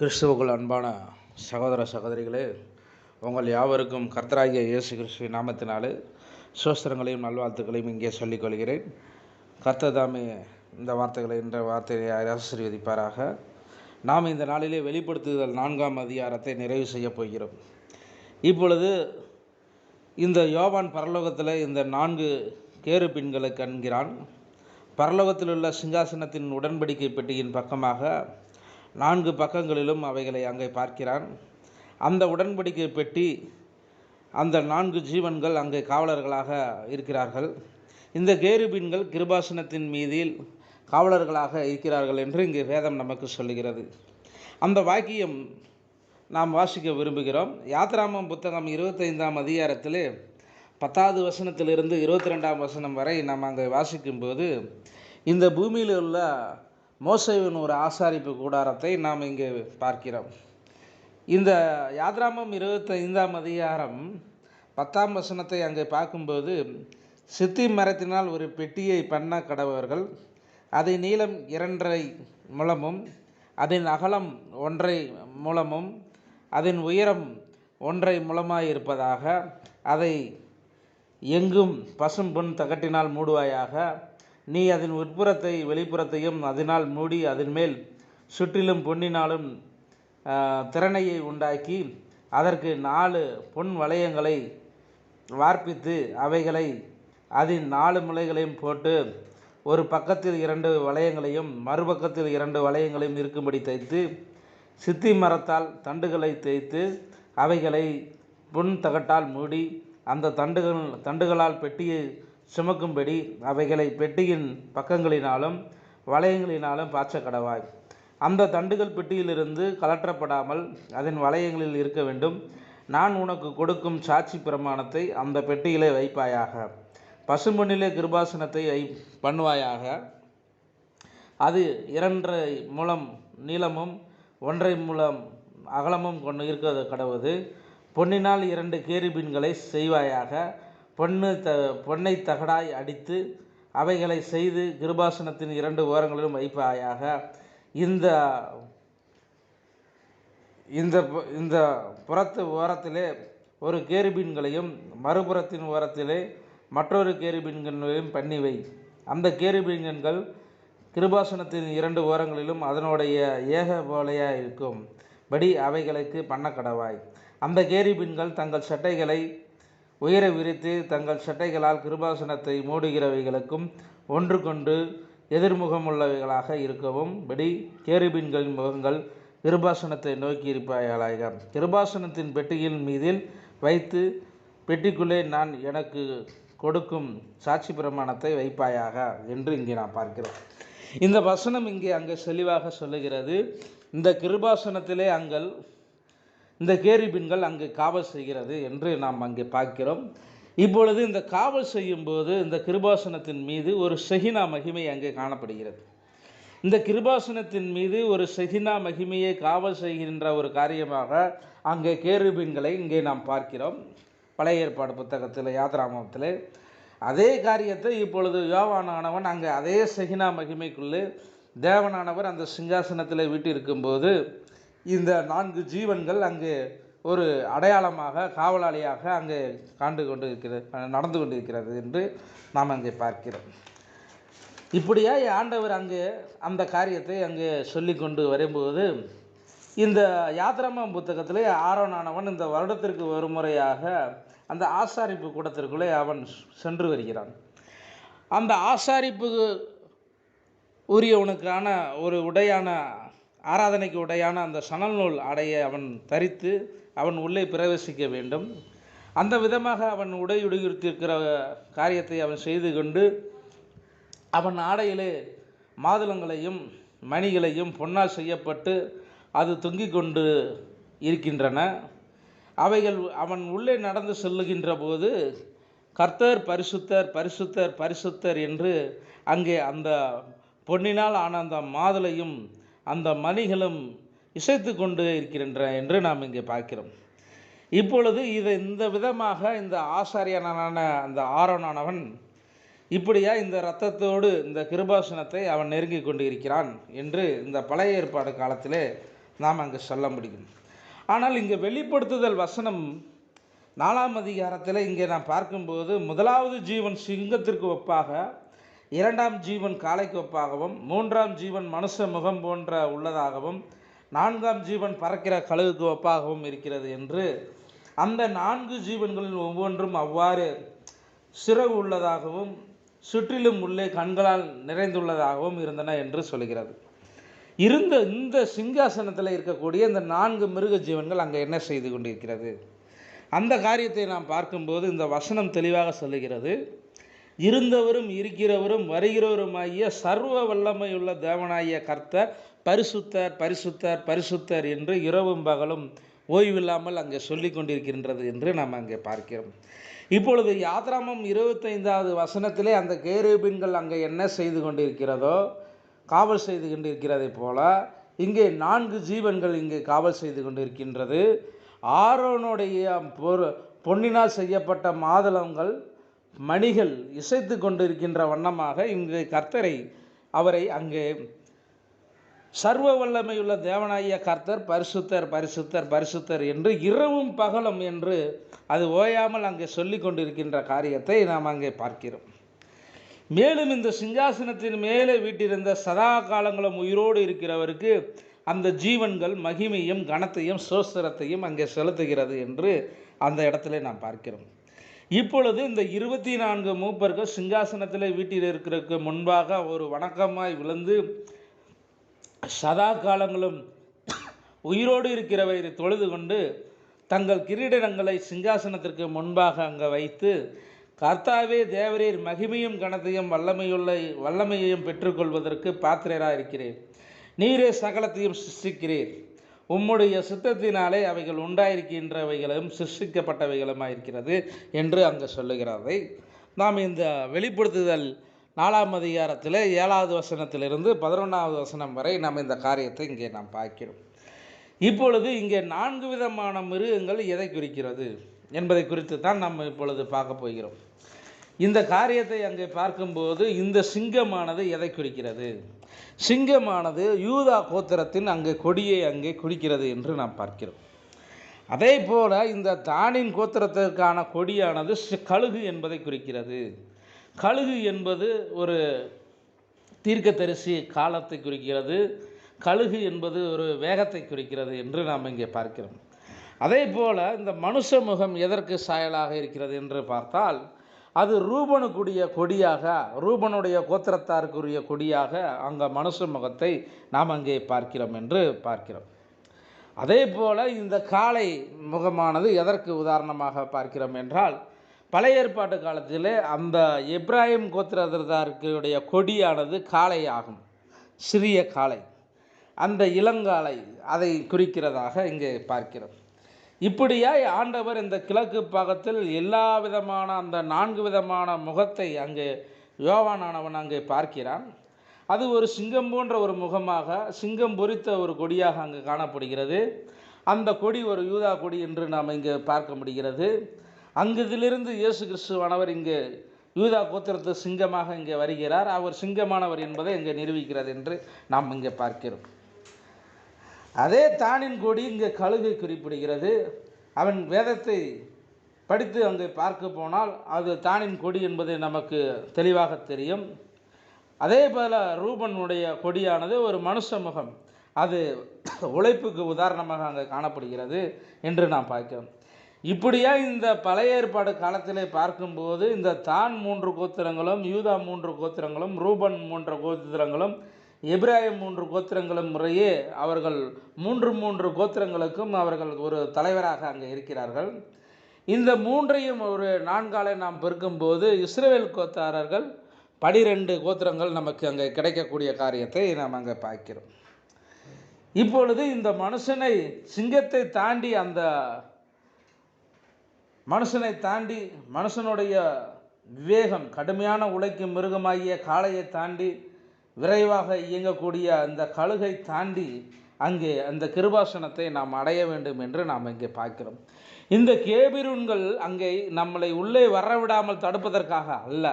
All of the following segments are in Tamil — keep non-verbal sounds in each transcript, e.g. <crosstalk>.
கிறிஸ்துவுக்குள் அன்பான சகோதர சகோதரிகளே உங்கள் யாவருக்கும் கர்த்தராகிய இயேசு கிறிஸ்துவ நாமத்தினாலே சோஸ்திரங்களையும் நல்வாழ்த்துக்களையும் இங்கே சொல்லிக் கொள்கிறேன். கர்த்தர் தாமே இந்த வார்த்தைகளை என்ற வார்த்தையை ஆசீர்வதிப்பாராக. நாம் இந்த நாளிலே வெளிப்படுத்துதல் நான்காம் அதிகாரத்தை நிறைவு செய்யப் போகிறோம். இப்பொழுது இந்த யோவான் பரலோகத்தில் இந்த நான்கு கேரு பெண்களை கண்கிறான். பரலோகத்தில் உள்ள சிங்காசனத்தின் உடன்படிக்கை பெட்டியின் பக்கமாக நான்கு பக்கங்களிலும் அவைகளை அங்கே பார்க்கிறான். அந்த உடன்படிக்கை பெட்டி அந்த நான்கு ஜீவன்கள் அங்கே காவலர்களாக இருக்கிறார்கள். இந்த கேருபீன்கள் கிருபாசனத்தின் மீதில் காவலர்களாக இருக்கிறார்கள் என்று இங்கே வேதம் நமக்கு சொல்லுகிறது. அந்த வாக்கியம் நாம் வாசிக்க விரும்புகிறோம். யாத்ராமம் புத்தகம் இருபத்தைந்தாம் அதிகாரத்திலே பத்தாவது வசனத்திலிருந்து இருபத்தி ரெண்டாம் வசனம் வரை நாம் அங்கே வாசிக்கும்போது இந்த பூமியில் உள்ள மோசைவின் ஒரு ஆசாரிப்பு கூடாரத்தை நாம் இங்கே பார்க்கிறோம். இந்த யாத்ராமம் இருபத்தைந்தாம் அதிகாரம் பத்தாம் வசனத்தை அங்கே பார்க்கும்போது சித்தி மரத்தினால் ஒரு பெட்டியை பண்ண கடவர்கள் அதை நீளம் இரண்டரை முழமும் அதன் அகலம் ஒன்றை முழமும் அதன் உயரம் ஒன்றை முழமாயிருப்பதாக அதை எங்கும் பசும் பொன் தகட்டினால் மூடுவாயாக நீ அதன் உட்புறத்தை வெளிப்புறத்தையும் அதனால் மூடி அதன் மேல் சுற்றிலும் பொன்னினாலும் திறனையை உண்டாக்கி அதற்கு நாலு பொன் வளையங்களை வார்ப்பித்து அவைகளை அதன் நாலு முளைகளையும் போட்டு ஒரு பக்கத்தில் இரண்டு வளையங்களையும் மறுபக்கத்தில் இரண்டு வளையங்களையும் இருக்கும்படி தைத்து சித்தி மரத்தால் தண்டுகளை தேய்த்து அவைகளை பொன் தகட்டால் மூடி அந்த தண்டுகள் தண்டுகளால் பெட்டியை சுமக்கும்படி அவைகளை பெட்டியின் பக்கங்களினாலும் வளையங்களினாலும் பாய்ச்ச கடவாய் அந்த தண்டுகள் பெட்டியிலிருந்து கலற்றப்படாமல் அதன் வளையங்களில் இருக்க வேண்டும். நான் உனக்கு கொடுக்கும் சாட்சி பிரமாணத்தை அந்த பெட்டியிலே வைப்பாயாக. பசுமண்ணிலே கிருபாசனத்தை வை பண்ணுவாயாக. அது இரண்டரை மூலம் நீளமும் ஒன்றை மூலம் அகலமும் கொண்டு இருக்கிறது கடவுது. பொன்னினால் இரண்டு கேரிபீன்களை செய்வாயாக. பொண்ணு த பொன்னை தகடாய் அடித்து அவைகளை செய்து கிருபாசனத்தின் இரண்டு ஓரங்களிலும் வைப்பாயாக. இந்த இந்த இந்த புறத்து ஓரத்திலே ஒரு கேரிபீன்களையும் மறுபுறத்தின் ஓரத்திலே மற்றொரு கேரிபீன்களையும் பண்ணி வை. அந்த கேரிபீன்கள் கிருபாசனத்தின் இரண்டு ஓரங்களிலும் அதனுடைய ஏக போலையாக இருக்கும். படி அவைகளுக்கு பண்ண கடவாய் அந்த கேரிபின்கள் தங்கள் சட்டைகளை உயர விரித்து தங்கள் சட்டைகளால் கிருபாசனத்தை மூடுகிறவைகளுக்கும் ஒன்று கொண்டு எதிர்முகமுள்ளவைகளாக இருக்கவும். படி கேருபின்களின் முகங்கள் கிருபாசனத்தை நோக்கி இருப்பாயாக கிருபாசனத்தின் பெட்டியின் மீதில் வைத்து பெட்டிக்குள்ளே நான் எனக்கு கொடுக்கும் சாட்சி பிரமாணத்தை வைப்பாயாக என்று இங்கே நான் பார்க்கிறோம். இந்த வசனம் இங்கே அங்கே செழிவாக சொல்லுகிறது. இந்த கிருபாசனத்திலே அங்கள் இந்த கேரிபின்கள் அங்கு காவல் செய்கிறது என்று நாம் அங்கே பார்க்கிறோம். இப்பொழுது இந்த காவல் செய்யும்போது இந்த கிருபாசனத்தின் மீது ஒரு செகினா மகிமை அங்கே காணப்படுகிறது. இந்த கிருபாசனத்தின் மீது ஒரு செகினா மகிமையை காவல் செய்கின்ற ஒரு காரியமாக அங்கே கேருபின்களை இங்கே நாம் பார்க்கிறோம். பழைய ஏற்பாடு புத்தகத்தில் யாத்ராமத்தில். அதே காரியத்தை இப்பொழுது யோவானானவன் அங்கே அதே செகினா மகிமைக்குள்ளே தேவனானவர் அந்த சிங்காசனத்தில் வீட்டு இருக்கும்போது இந்த நான்கு ஜீவன்கள் அங்கு ஒரு அடையாளமாக காவலாளியாக அங்கே காண்டு கொண்டு இருக்கிறது நடந்து கொண்டு இருக்கிறது என்று நாம் அங்கே பார்க்கிறோம். இப்படியாய் ஆண்டவர் அங்கே அந்த காரியத்தை அங்கே சொல்லி கொண்டு வரும்போது இந்த யாத்திராமம் புத்தகத்திலே ஆரோனானவன் இந்த வருடத்திற்கு ஒரு முறையாக அந்த ஆசாரிப்பு கூடத்திற்குள்ளே அவன் சென்று வருகிறான். அந்த ஆசாரிப்பு உரியவனுக்கான ஒரு உடையான ஆராதனைக்கு உடையான அந்த சணல் நூல் ஆடையை அவன் தரித்து அவன் உள்ளே பிரவேசிக்க வேண்டும். அந்த விதமாக அவன் உடை உடுத்திருக்கிற காரியத்தை அவன் செய்து கொண்டு அவன் ஆடையிலே மாதுளங்களையும் மணிகளையும் பொன்னால் செய்யப்பட்டு அது தொங்கிக் கொண்டு இருக்கின்றன. அவைகள் அவன் உள்ளே நடந்து செல்லுகின்ற போது கர்த்தர் பரிசுத்தர் பரிசுத்தர் பரிசுத்தர் என்று அங்கே அந்த பொன்னினால் ஆன அந்த மாதுளையும் அந்த மணிகளும் இசைத்து கொண்டு இருக்கின்ற என்று நாம் இங்கே பார்க்கிறோம். இப்பொழுது இதை இந்த விதமாக இந்த ஆசாரியனான அந்த ஆரோனானவன் இப்படியா இந்த இரத்தத்தோடு இந்த கிருபாசனத்தை அவன் நெருங்கி கொண்டு இருக்கிறான் என்று இந்த பழைய ஏற்பாடு காலத்திலே நாம் அங்கே சொல்ல முடியும். ஆனால் இங்கே வெளிப்படுத்துதல் வசனம் நாலாம் அதிகாரத்தில் இங்கே நான் பார்க்கும்போது முதலாவது ஜீவன் சிங்கத்திற்கு ஒப்பாக இரண்டாம் ஜீவன் காலைக்கோப்பாகவும் மூன்றாம் ஜீவன் மனுஷ முகம் போன்ற உள்ளதாகவும் நான்காம் ஜீவன் பறக்கிற கழுகுக்கு ஒப்பாகவும் இருக்கிறது என்று அந்த நான்கு ஜீவன்களில் ஒவ்வொன்றும் அவ்வாறு சிறகு உள்ளதாகவும் சுற்றிலும் உள்ளே கண்களால் நிறைந்துள்ளதாகவும் இருந்தன என்று சொல்கிறது. இருந்த இந்த சிங்காசனத்தில் இருக்கக்கூடிய இந்த நான்கு மிருக ஜீவன்கள் அங்கே என்ன செய்து கொண்டிருக்கிறது? அந்த காரியத்தை நாம் பார்க்கும்போது இந்த வசனம் தெளிவாக சொல்லுகிறது. இருந்தவரும் இருக்கிறவரும் வருகிறவருமாகிய சர்வ வல்லமையுள்ள தேவனாகிய கர்த்தர் பரிசுத்தர் பரிசுத்தர் பரிசுத்தர் என்று இரவும் பகலும் ஓய்வில்லாமல் அங்கே சொல்லி கொண்டிருக்கின்றது என்று நாம் அங்கே பார்க்கிறோம். இப்பொழுது யாத்ராமம் இருபத்தைந்தாவது வசனத்திலே அந்த கேரூபின்கள் அங்கே என்ன செய்து கொண்டிருக்கிறதோ காவல் செய்து கொண்டிருக்கிறதை போல இங்கே நான்கு ஜீவன்கள் இங்கே காவல் செய்து கொண்டிருக்கின்றது. ஆரோனுடைய பொரு பொன்னினால் செய்யப்பட்ட மாதளங்கள் மணிகள் இசைத்து கொண்டிருக்கின்ற வண்ணமாக இங்கு கர்த்தரை அவரை அங்கே சர்வ வல்லமையுள்ள தேவனாகிய கர்த்தர் பரிசுத்தர் பரிசுத்தர் பரிசுத்தர் என்று இரவும் பகலும் என்று அது ஓயாமல் அங்கே சொல்லி கொண்டிருக்கின்ற காரியத்தை நாம் அங்கே பார்க்கிறோம். மேலும் இந்த சிங்காசனத்தின் மேலே வீட்டிருந்த சதா காலங்களும் உயிரோடு இருக்கிறவருக்கு அந்த ஜீவன்கள் மகிமையும் கனத்தையும் சோஸ்திரத்தையும் அங்கே செலுத்துகிறது என்று அந்த இடத்துல நாம் பார்க்கிறோம். இப்பொழுது இந்த இருபத்தி நான்கு மூப்பர்கள் சிங்காசனத்தில் வீட்டில் இருக்கிறதுக்கு முன்பாக ஒரு வணக்கமாய் விழுந்து சதா காலங்களும் உயிரோடு இருக்கிறவரை தொழுது கொண்டு தங்கள் கிரீடங்களை சிங்காசனத்திற்கு முன்பாக அங்கே வைத்து கர்த்தாவே தேவரீர் மகிமையும் கணத்தையும் வல்லமையுள்ள வல்லமையையும் பெற்றுக்கொள்வதற்கு பாத்திரராக இருக்கிறேன் நீரே சகலத்தையும் சிருஷ்டிக்கிறீர். உம்முடைய சித்தத்தினாலே அவைகள் உண்டாயிருக்கின்றவைகளும் சிருஷ்டிக்கப்பட்டவைகளுமாக இருக்கிறது என்று அங்கே சொல்லுகிறதை நாம் இந்த வெளிப்படுத்துதல் நாலாம் அதிகாரத்தில் ஏழாவது வசனத்திலிருந்து பதினொன்றாவது வசனம் வரை நாம் இந்த காரியத்தை இங்கே நாம் பார்க்கிறோம். இப்பொழுது இங்கே நான்கு விதமான மிருகங்கள் எதை குறிக்கிறது என்பதை குறித்து தான் நம்ம இப்பொழுது பார்க்க போகிறோம். இந்த காரியத்தை அங்கே பார்க்கும்போது இந்த சிங்கமானது எதை குறிக்கிறது? சிங்கமானது யூதா கோத்திரத்தின் அங்கே கொடியை அங்கே குறிக்கிறது என்று நாம் பார்க்கிறோம். அதே போல இந்த தானின் கோத்திரத்திற்கான கொடியானது கழுகு என்பதை குறிக்கிறது. கழுகு என்பது ஒரு தீர்க்கதரிசி காலத்தை குறிக்கிறது. கழுகு என்பது ஒரு வேகத்தை குறிக்கிறது என்று நாம் இங்கே பார்க்கிறோம். அதே போல் இந்த மனுஷ முகம் எதற்கு சாயலாக இருக்கிறது என்று பார்த்தால் அது ரூபனுக்குரிய கொடியாக ரூபனுடைய கோத்திரத்தாருக்குரிய கொடியாக அங்கே மனுஷ முகத்தை நாம் அங்கே பார்க்கிறோம் என்று பார்க்கிறோம். அதே போல இந்த காளை முகமானது எதற்கு உதாரணமாக பார்க்கிறோம் என்றால் பழைய ஏற்பாட்டு காலத்திலே அந்த இப்ராஹிம் கோத்திரத்தாருக்குடைய கொடியானது காளை ஆகும் சிறிய காளை. அந்த இளங்காளை அதை குறிக்கிறதாக இங்கே பார்க்கிறோம். இப்படியாய் ஆண்டவர் இந்த கிழக்கு பாகத்தில் எல்லா விதமான அந்த நான்கு விதமான முகத்தை அங்கே யோவானானவன் அங்கே பார்க்கிறான். அது ஒரு சிங்கம் போன்ற ஒரு முகமாக சிங்கம் பொறித்த ஒரு கொடியாக அங்கு காணப்படுகிறது. அந்த கொடி ஒரு யூதா கொடி என்று நாம் இங்கே பார்க்க முடிகிறது. அங்குதிலிருந்து இயேசு கிறிஸ்துவானவர் இங்கே யூதா கோத்திரத்து சிங்கமாக இங்கே வருகிறார். அவர் சிங்கமானவர் என்பதை இங்கே நிரூபிக்கிறது என்று நாம் இங்கே பார்க்கிறோம். அதே தானின் கொடி இங்கே கழுகை குறிப்பிடுகிறது. அவன் வேதத்தை படித்து அங்கே பார்க்க போனால் அது தானின் கொடி என்பது நமக்கு தெளிவாக தெரியும். அதே போல ரூபனுடைய கொடியானது ஒரு மனுஷ முகம். அது <coughs> உழைப்புக்கு உதாரணமாக அங்கே காணப்படுகிறது என்று நாம் பார்க்கிறோம். இப்படியா இந்த பழைய ஏற்பாடு காலத்திலே பார்க்கும்போது இந்த தான் மூன்று கோத்திரங்களும் யூதா மூன்று கோத்திரங்களும் ரூபன் மூன்று கோத்திரங்களும் எப்ராஹிம் மூன்று கோத்திரங்களும் முறையே அவர்கள் மூன்று மூன்று கோத்திரங்களுக்கும் அவர்கள் ஒரு தலைவராக அங்கே இருக்கிறார்கள். இந்த மூன்றையும் ஒரு நான்காலை நாம் பெருக்கும்போது இஸ்ரேல் கோத்தாரர்கள் பனிரெண்டு கோத்திரங்கள் நமக்கு அங்கே கிடைக்கக்கூடிய காரியத்தை நாம் அங்கே பார்க்கிறோம். இப்பொழுது இந்த மனுஷனை சிங்கத்தை தாண்டி அந்த மனுஷனை தாண்டி மனுஷனுடைய விவேகம் கடுமையான உழைக்கும் மிருகமாகிய காளையை தாண்டி விரைவாக இயங்கக்கூடிய அந்த கழுகை தாண்டி அங்கே அந்த கிருபாசனத்தை நாம் அடைய வேண்டும் என்று நாம் இங்கே பார்க்கிறோம். இந்த கேபிருன்கள் அங்கே நம்மளை உள்ளே வரவிடாமல் தடுப்பதற்காக அல்ல.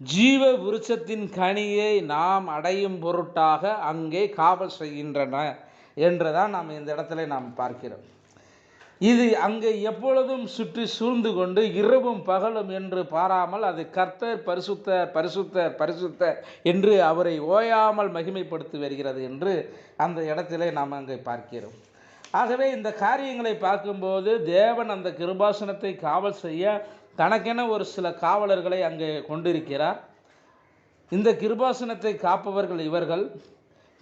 ஜீவ விருட்சத்தின் கனியை நாம் அடையும் பொருட்டாக அங்கே காவல் செய்கின்றன என்றுதான் நாம் இந்த இடத்துல நாம் பார்க்கிறோம். இது அங்கே எப்பொழுதும் சுற்றி சூழ்ந்து கொண்டு இரவும் பகலும் என்று பாராமல் அது கர்த்தர் பரிசுத்தர் பரிசுத்தர் பரிசுத்தர் என்று அவரை ஓயாமல் மகிமைப்படுத்தி வருகிறது என்று அந்த இடத்திலே நாம் அங்கே பார்க்கிறோம். ஆகவே இந்த காரியங்களை பார்க்கும்போது தேவன் அந்த கிருபாசனத்தை காவல் செய்ய தனக்கென ஒரு சில காவலர்களை அங்கே கொண்டிருக்கிறார். இந்த கிருபாசனத்தை காப்பவர்கள் இவர்கள்.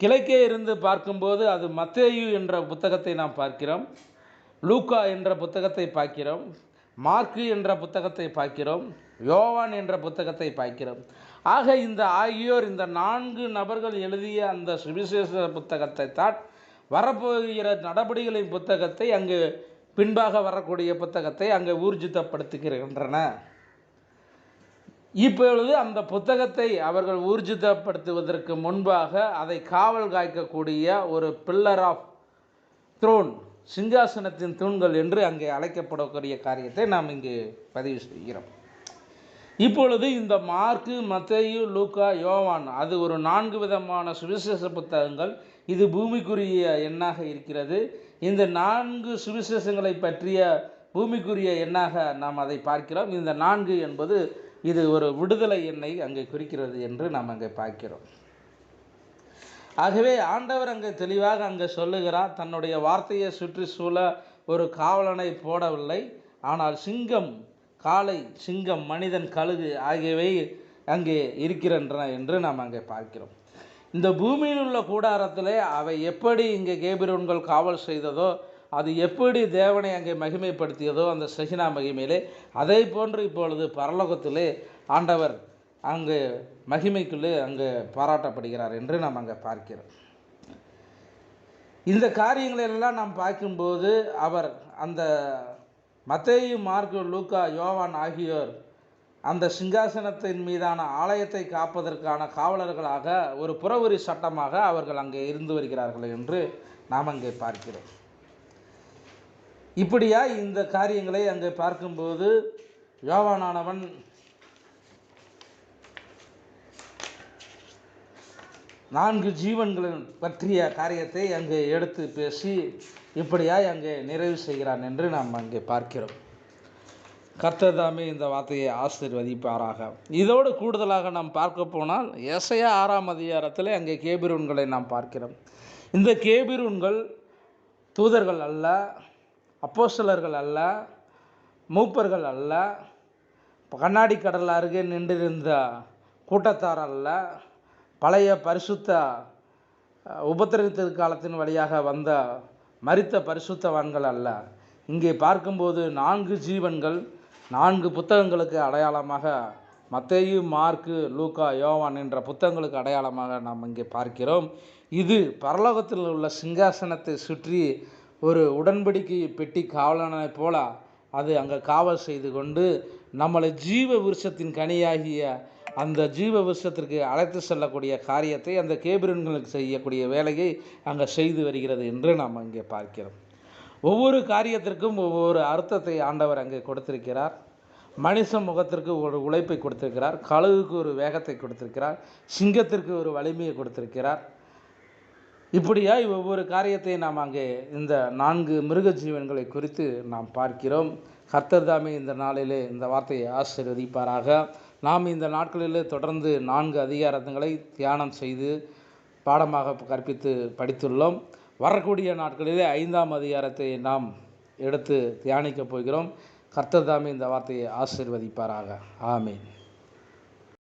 கிழக்கே இருந்து பார்க்கும்போது அது மத்தேயு என்ற புத்தகத்தை நாம் பார்க்கிறோம். லூக்கா என்ற புத்தகத்தை பார்க்கிறோம். மார்க்கு என்ற புத்தகத்தை பார்க்கிறோம். யோவான் என்ற புத்தகத்தை பார்க்கிறோம். ஆக இந்த ஆகியோர் இந்த நான்கு நபர்கள் எழுதிய அந்த சுவிசேஷ புத்தகத்தை தான் வரப்போகிற நடபடிகளின் புத்தகத்தை அங்கு பின்பாக வரக்கூடிய புத்தகத்தை அங்கே ஊர்ஜிதப்படுத்துகின்றன. இப்பொழுது அந்த புத்தகத்தை அவர்கள் ஊர்ஜிதப்படுத்துவதற்கு முன்பாக அதை காவல் காய்க்கக்கூடிய ஒரு பில்லர் ஆஃப் த்ரோன் சிங்காசனத்தின் தூண்கள் என்று அங்கே அழைக்கப்படக்கூடிய காரியத்தை நாம் இங்கு பதிவு செய்கிறோம். இப்பொழுது இந்த மார்க்கு மத்தையு லூக்கா யோவான் அது ஒரு நான்கு விதமான சுவிசேஷ புத்தகங்கள். இது பூமிக்குரிய எண்ணாக இருக்கிறது. இந்த நான்கு சுவிசேஷங்களை பற்றிய பூமிக்குரிய எண்ணாக நாம் அதை பார்க்கிறோம். இந்த நான்கு என்பது இது ஒரு விடுதலை எண்ணை அங்கே குறிக்கிறது என்று நாம் அங்கே பார்க்கிறோம். ஆகவே ஆண்டவர் அங்கே தெளிவாக அங்கே சொல்லுகிறார் தன்னுடைய வார்த்தையை சுற்றி சூழ ஒரு காவலனை போடவில்லை. ஆனால் சிங்கம் காளை சிங்கம் மனிதன் கழுகு ஆகியவை அங்கே இருக்கின்றன என்று நாம் அங்கே பார்க்கிறோம். இந்த பூமியில் உள்ள கூடாரத்திலே அவை எப்படி இங்கே கேபிரோன்கள் காவல் செய்ததோ அது எப்படி தேவனை அங்கே மகிமைப்படுத்தியதோ அந்த சகினா மகிமையிலே அதை போன்று இப்பொழுது பரலோகத்திலே ஆண்டவர் அங்கு மகிமைக்குள்ளே அங்கு பாராட்டப்படுகிறார் என்று நாம் அங்கே பார்க்கிறோம். இந்த காரியங்களெல்லாம் நாம் பார்க்கும்போது அவர் அந்த மத்தேயு மார்க்கு லூக்கா யோவான் ஆகியோர் அந்த சிங்காசனத்தின் மீதான ஆலயத்தை காப்பதற்கான காவலர்களாக ஒரு புறவரி சட்டமாக அவர்கள் அங்கே இருந்து வருகிறார்கள் என்று நாம் அங்கே பார்க்கிறோம். இப்படியா இந்த காரியங்களை அங்கே பார்க்கும்போது யோவானானவன் நான்கு ஜீவன்களின் பற்றிய காரியத்தை அங்கே எடுத்து பேசி இப்படியாய் அங்கே நிறைவு செய்கிறான் என்று நாம் அங்கே பார்க்கிறோம். கர்த்தர் தாமே இந்த வார்த்தையை ஆசீர்வதிப்பாராக. இதோடு கூடுதலாக நாம் பார்க்க போனால் எசையா ஆறாம் அதிகாரத்தில் அங்கே கேபிரூன்களை நாம் பார்க்கிறோம். இந்த கேபிரூன்கள் தூதர்கள் அல்ல அப்போஸ்தலர்கள் அல்ல மூப்பர்கள் அல்ல கண்ணாடி கடல் அருகே நின்றிருந்த கூட்டத்தார் அல்ல பழைய பரிசுத்த உபத்திரத்திற்கு காலத்தின் வழியாக வந்த மரித்த பரிசுத்தவான்கள் அல்ல. இங்கே பார்க்கும்போது நான்கு ஜீவன்கள் நான்கு புத்தகங்களுக்கு அடையாளமாக மத்தேயு மார்க்கு லூக்கா யோவான் என்ற புத்தகங்களுக்கு அடையாளமாக நாம் இங்கே பார்க்கிறோம். இது பரலோகத்தில் உள்ள சிங்காசனத்தை சுற்றி ஒரு உடன்படிக்கை பெட்டி காவலனைப் போல அது அங்கே காவல் செய்து கொண்டு நம்மளை ஜீவ விருஷத்தின் கனியாகிய அந்த ஜீவ விருஷத்திற்கு அழைத்து செல்லக்கூடிய காரியத்தை அந்த கேபிரன்களுக்கு செய்யக்கூடிய வேலையை அங்கே செய்து வருகிறது என்று நாம் அங்கே பார்க்கிறோம். ஒவ்வொரு காரியத்திற்கும் ஒவ்வொரு அர்த்தத்தை ஆண்டவர் அங்கே கொடுத்திருக்கிறார். மனுஷ முகத்திற்கு ஒரு உழைப்பை கொடுத்திருக்கிறார். கழுகுக்கு ஒரு வேகத்தை கொடுத்திருக்கிறார். சிங்கத்திற்கு ஒரு வலிமையை கொடுத்திருக்கிறார். இப்படியாய் ஒவ்வொரு காரியத்தை நாம் அங்கே இந்த நான்கு மிருக ஜீவன்களை குறித்து நாம் பார்க்கிறோம். கர்த்தர் தாமே இந்த நாளிலே இந்த வார்த்தையை ஆசீர்வதிப்பாராக. நாம் இந்த நாட்களிலே தொடர்ந்து நான்கு அதிகாரங்களை தியானம் செய்து பாடமாக கற்பித்து படித்துள்ளோம். வரக்கூடிய நாட்களிலே ஐந்தாம் அதிகாரத்தை நாம் எடுத்து தியானிக்கப் போகிறோம். கர்த்தர் தாமே இந்த வார்த்தையை ஆசீர்வதிப்பாராக. ஆமீன்.